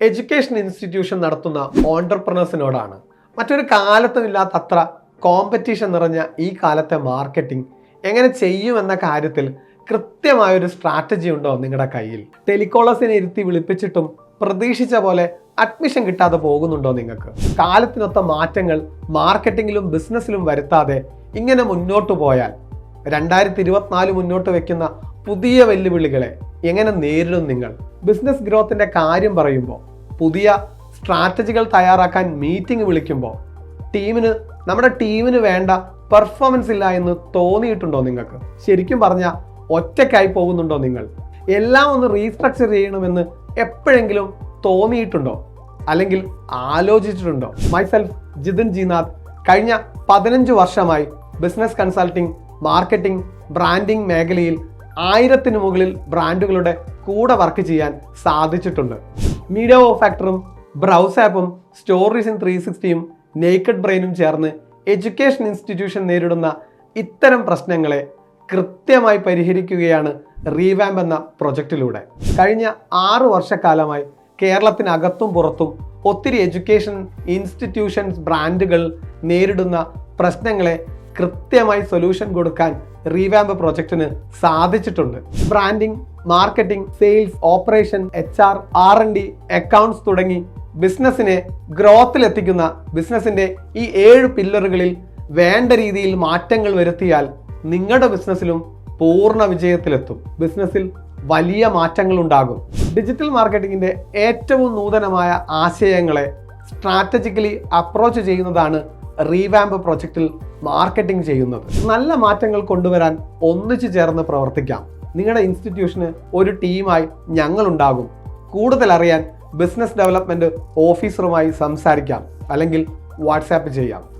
Education institution നടത്തുന്ന ഓണ്ടർപ്രണേഴ്സിനോടാണ്. മറ്റൊരു കാലത്തും ഇല്ലാത്ത അത്ര കോമ്പറ്റീഷൻ നിറഞ്ഞ ഈ കാലത്തെ മാർക്കറ്റിംഗ് എങ്ങനെ ചെയ്യുമെന്ന കാര്യത്തിൽ കൃത്യമായൊരു സ്ട്രാറ്റജി ഉണ്ടോ നിങ്ങളുടെ കയ്യിൽ? ടെലികോളേഴ്സിനെ ഇരുത്തി വിളിപ്പിച്ചിട്ടും പ്രതീക്ഷിച്ച പോലെ അഡ്മിഷൻ കിട്ടാതെ പോകുന്നുണ്ടോ നിങ്ങൾക്ക്? കാലത്തിനൊത്ത മാറ്റങ്ങൾ മാർക്കറ്റിങ്ങിലും ബിസിനസ്സിലും വരുത്താതെ ഇങ്ങനെ മുന്നോട്ട് പോയാൽ രണ്ടായിരത്തി ഇരുപത്തിനാല് മുന്നോട്ട് വെക്കുന്ന പുതിയ വെല്ലുവിളികളെ എങ്ങനെ നേരിടും നിങ്ങൾ? ബിസിനസ് ഗ്രോത്തിന്റെ കാര്യം പറയുമ്പോൾ പുതിയ സ്ട്രാറ്റജികൾ തയ്യാറാക്കാൻ മീറ്റിംഗ് വിളിക്കുമ്പോൾ ടീമിന് നമ്മുടെ ടീമിന് വേണ്ട പെർഫോമൻസ് ഇല്ല എന്ന് തോന്നിയിട്ടുണ്ടോ നിങ്ങൾക്ക്? ശരിക്കും പറഞ്ഞാൽ ഒറ്റയ്ക്കായി പോകുന്നുണ്ടോ നിങ്ങൾ? എല്ലാം ഒന്ന് റീസ്ട്രക്ചർ ചെയ്യണമെന്ന് എപ്പോഴെങ്കിലും തോന്നിയിട്ടുണ്ടോ? അല്ലെങ്കിൽ ആലോചിച്ചിട്ടുണ്ടോ? മൈസെൽഫ് ജിതിൻ ജിനാഥ് കഴിഞ്ഞ പതിനഞ്ച് വർഷമായി ബിസിനസ് കൺസൾട്ടിംഗ് മാർക്കറ്റിംഗ് ബ്രാൻഡിംഗ് മേഖലയിൽ ആയിരത്തിന് മുകളിൽ ബ്രാൻഡുകളുടെ കൂടെ വർക്ക് ചെയ്യാൻ സാധിച്ചിട്ടുണ്ട്. മീഡിയ ഓ ഫാക്ടറും ബ്രൗസ് ആപ്പും സ്റ്റോറീസ് ഇൻ ത്രീ സിക്സ്റ്റിയും നേക്കഡ് ബ്രെയിനും ചേർന്ന് എഡ്യൂക്കേഷൻ ഇൻസ്റ്റിറ്റ്യൂഷൻ നേരിടുന്ന ഇത്തരം പ്രശ്നങ്ങളെ കൃത്യമായി പരിഹരിക്കുകയാണ് റീവാമ്പ് എന്ന പ്രൊജക്റ്റിലൂടെ കഴിഞ്ഞ ആറു വർഷക്കാലമായി കേരളത്തിനകത്തും പുറത്തും ഒത്തിരി എഡ്യൂക്കേഷൻ ഇൻസ്റ്റിറ്റ്യൂഷൻസ് ബ്രാൻഡുകൾ നേരിടുന്ന പ്രശ്നങ്ങളെ കൃത്യമായി സൊല്യൂഷൻ കൊടുക്കാൻ റീവാമ്പ് പ്രോജക്റ്റിന് സാധിച്ചിട്ടുണ്ട്. Branding marketing sales operation H R R N D accounts തുടങ്ങി ബിസിനസ്സിനെ ഗ്രോത്തിലെത്തിക്കുന്ന ബിസിനസ്സിന്റെ ഈ ഏഴ് പില്ലറുകളിൽ വേണ്ട രീതിയിൽ മാറ്റങ്ങൾ വരുത്തിയാൽ നിങ്ങളുടെ ബിസിനസ്സിലും പൂർണ വിജയത്തിലെത്തും. ബിസിനസ്സിൽ വലിയ മാറ്റങ്ങൾ ഉണ്ടാകും. ഡിജിറ്റൽ മാർക്കറ്റിംഗിന്റെ ഏറ്റവും നൂതനമായ ആശയങ്ങളെ സ്ട്രാറ്റജിക്കലി അപ്രോച്ച് ചെയ്യുന്നതാണ് റീവാമ്പ് പ്രൊജക്റ്റിൽ മാർക്കറ്റിംഗ് ചെയ്യുന്നത്. നല്ല മാറ്റങ്ങൾ കൊണ്ടുവരാൻ ഒന്നിച്ചു ചേർന്ന് പ്രവർത്തിക്കാം. നിങ്ങളുടെ ഇൻസ്റ്റിറ്റ്യൂഷന് ഒരു ടീമായി ഞങ്ങളുണ്ടാകും. കൂടുതൽ അറിയാൻ ബിസിനസ് ഡെവലപ്മെന്റ് ഓഫീസറുമായി സംസാരിക്കാം. അല്ലെങ്കിൽ വാട്സാപ്പ് ചെയ്യാം.